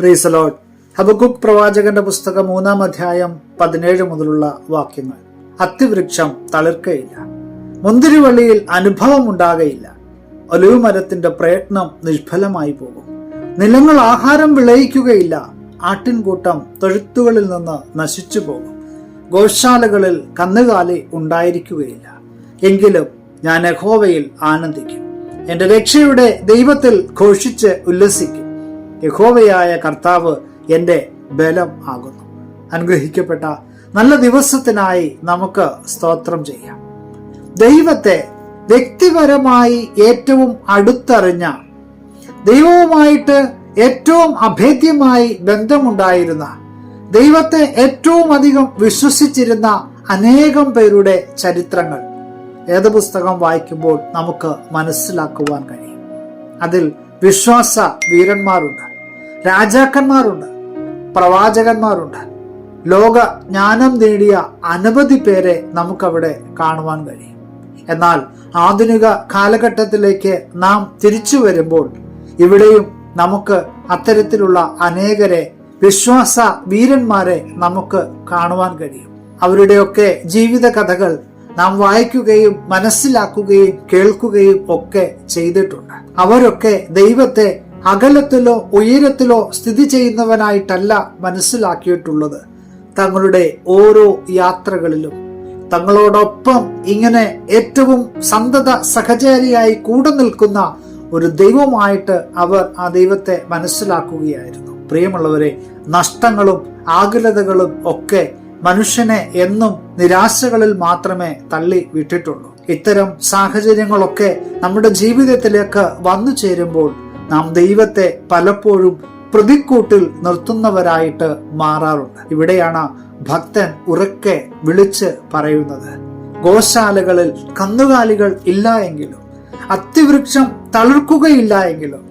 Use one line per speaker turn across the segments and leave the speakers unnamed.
പ്രീസലോഡ് ഹബക്കുക്ക് പ്രവാചകന്റെ പുസ്തകം മൂന്നാം അധ്യായം പതിനേഴ് മുതലുള്ള വാക്യങ്ങൾ. അത്തിവൃക്ഷം തളിർക്കയില്ല. മുന്തിരിവള്ളിയിൽ അനുഭവം ഉണ്ടാകയില്ല. ഒലിവ് മരത്തിന്റെ പ്രയത്നം നിഷ്ഫലമായി പോകും. നിലങ്ങൾ ആഹാരം വിളയിക്കുകയില്ല. ആട്ടിൻകൂട്ടം തൊഴുത്തുകളിൽ നിന്ന് നശിച്ചു പോകും. ഗോശാലകളിൽ കന്നുകാലി ഉണ്ടായിരിക്കുകയില്ല. എങ്കിലും ഞാൻ യഹോവയിൽ ആനന്ദിക്കും. എന്റെ രക്ഷയുടെ ദൈവത്തിൽ ഘോഷിച്ച് ഉല്ലസിക്കും. യഹോവയായ കർത്താവ് എന്റെ ബലം ആകുന്നു. അനുഗ്രഹിക്കപ്പെട്ട നല്ല ദിവസത്തിനായി നമുക്ക് സ്തോത്രം ചെയ്യാം. ദൈവത്തെ വ്യക്തിപരമായി ഏറ്റവും അടുത്തറിഞ്ഞ ദൈവവുമായിട്ട് ഏറ്റവും അഭേദ്യമായി ബന്ധമുണ്ടായിരുന്ന ദൈവത്തെ ഏറ്റവും അധികം വിശ്വസിച്ചിരുന്ന അനേകം പേരുടെ ചരിത്രങ്ങൾ ഏത് പുസ്തകം വായിക്കുമ്പോൾ നമുക്ക് മനസ്സിലാക്കുവാൻ കഴിയും. അതിൽ വിശ്വാസ വീരന്മാരുണ്ട്. രാജാക്കന്മാരുണ്ട് പ്രവാചകന്മാരുണ്ട്. ലോക ജ്ഞാനം നേടിയ അനവധി പേരെ നമുക്കവിടെ കാണുവാൻ കഴിയും. എന്നാൽ ആധുനിക കാലഘട്ടത്തിലേക്ക് നാം തിരിച്ചു വരുമ്പോൾ ഇവിടെയും നമുക്ക് അത്തരത്തിലുള്ള അനേകരെ വിശ്വാസ വീരന്മാരെ നമുക്ക് കാണുവാൻ കഴിയും. അവരുടെയൊക്കെ ജീവിത കഥകൾ നാം വായിക്കുകയും മനസ്സിലാക്കുകയും കേൾക്കുകയും ഒക്കെ ചെയ്തിട്ടുണ്ട്. അവരൊക്കെ ദൈവത്തെ അകലത്തിലോ ഉയരത്തിലോ സ്ഥിതി ചെയ്യുന്നവനായിട്ടല്ല മനസ്സിലാക്കിയിട്ടുള്ളത്. തങ്ങളുടെ ഓരോ യാത്രകളിലും. തങ്ങളോടൊപ്പം ഇങ്ങനെ ഏറ്റവും സന്തത സഹചാരിയായി കൂടെ നിൽക്കുന്ന ഒരു ദൈവമായിട്ട് അവർ ആ ദൈവത്തെ മനസ്സിലാക്കുകയായിരുന്നു. പ്രിയമുള്ളവരെ നഷ്ടങ്ങളും ആകുലതകളും ഒക്കെ മനുഷ്യനെ എന്നും നിരാശകളിൽ മാത്രമേ തള്ളി വിട്ടിട്ടുള്ളൂ. ഇത്തരം സാഹചര്യങ്ങളൊക്കെ നമ്മുടെ ജീവിതത്തിലേക്ക് വന്നു ചേരുമ്പോൾ നാം ദൈവത്തെ പലപ്പോഴും പ്രതിക്കൂട്ടിൽ നിർത്തുന്നവരായിട്ട് മാറാറുണ്ട്. ഇവിടെയാണ് ഭക്തൻ ഉറക്കെ വിളിച്ച് പറയുന്നത്. ഗോശാലകളിൽ കന്നുകാലികൾ ഇല്ല എങ്കിലും അത്തിവൃക്ഷം തളിർക്കുകയില്ല എങ്കിലും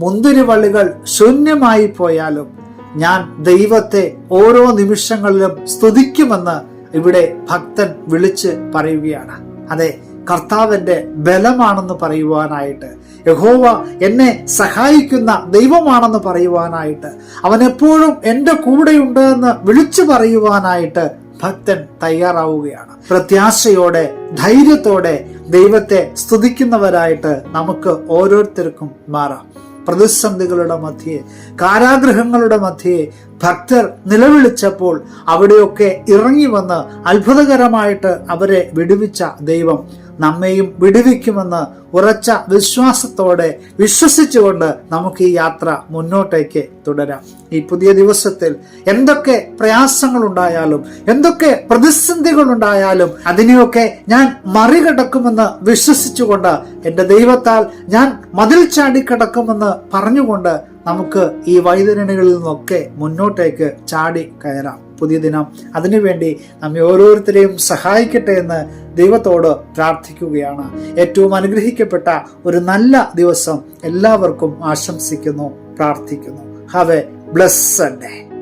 മുന്തിരിവള്ളികൾ ശൂന്യമായി പോയാലും ഞാൻ ദൈവത്തെ ഓരോ നിമിഷങ്ങളിലും സ്തുതിക്കുമെന്ന് ഇവിടെ ഭക്തൻ വിളിച്ച് പറയുകയാണ്. അതെ കർത്താവിന്റെ ബലമാണെന്ന് പറയുവാനായിട്ട്. യഹോവ എന്നെ സഹായിക്കുന്ന ദൈവമാണെന്ന് പറയുവാനായിട്ട്. അവൻ എപ്പോഴും എന്റെ കൂടെയുണ്ട് എന്ന് വിളിച്ചു പറയുവാനായിട്ട് ഭക്തൻ തയ്യാറാവുകയാണ്. പ്രത്യാശയോടെ ധൈര്യത്തോടെ ദൈവത്തെ സ്തുതിക്കുന്നവരായിട്ട് നമുക്ക് ഓരോരുത്തർക്കും മാറാം. പ്രതിസന്ധികളുടെ മധ്യേ കാരാഗ്രഹങ്ങളുടെ മധ്യേ ഭക്തർ നിലവിളിച്ചപ്പോൾ അവിടെയൊക്കെ ഇറങ്ങി വന്ന് അത്ഭുതകരമായിട്ട് അവരെ വിടുവിച്ച ദൈവം നമ്മെയും വിടുവിക്കുമെന്ന് ഉറച്ച വിശ്വാസത്തോടെ വിശ്വസിച്ചുകൊണ്ട് നമുക്ക് ഈ യാത്ര മുന്നോട്ടേക്ക് തുടരാം. ഈ പുതിയ ദിവസത്തിൽ എന്തൊക്കെ പ്രയാസങ്ങൾ ഉണ്ടായാലും എന്തൊക്കെ പ്രതിസന്ധികൾ ഉണ്ടായാലും അതിനെയൊക്കെ ഞാൻ മറികടക്കുമെന്ന് വിശ്വസിച്ചുകൊണ്ട് എന്റെ ദൈവത്താൽ ഞാൻ മതിൽ ചാടിക്കടക്കുമെന്ന് പറഞ്ഞുകൊണ്ട് നമുക്ക് ഈ വൈതരണികളിൽ നിന്നൊക്കെ മുന്നോട്ടേക്ക് ചാടി കയറാം. പുതിയ ദിനം. അതിനുവേണ്ടി നമ്മെ ഓരോരുത്തരെയും സഹായിക്കട്ടെ എന്ന് ദൈവത്തോട് പ്രാർത്ഥിക്കുകയാണ്. ഏറ്റവും അനുഗ്രഹിക്കപ്പെട്ട ഒരു നല്ല ദിവസം എല്ലാവർക്കും ആശംസിക്കുന്നു പ്രാർത്ഥിക്കുന്നു. Have A blessed day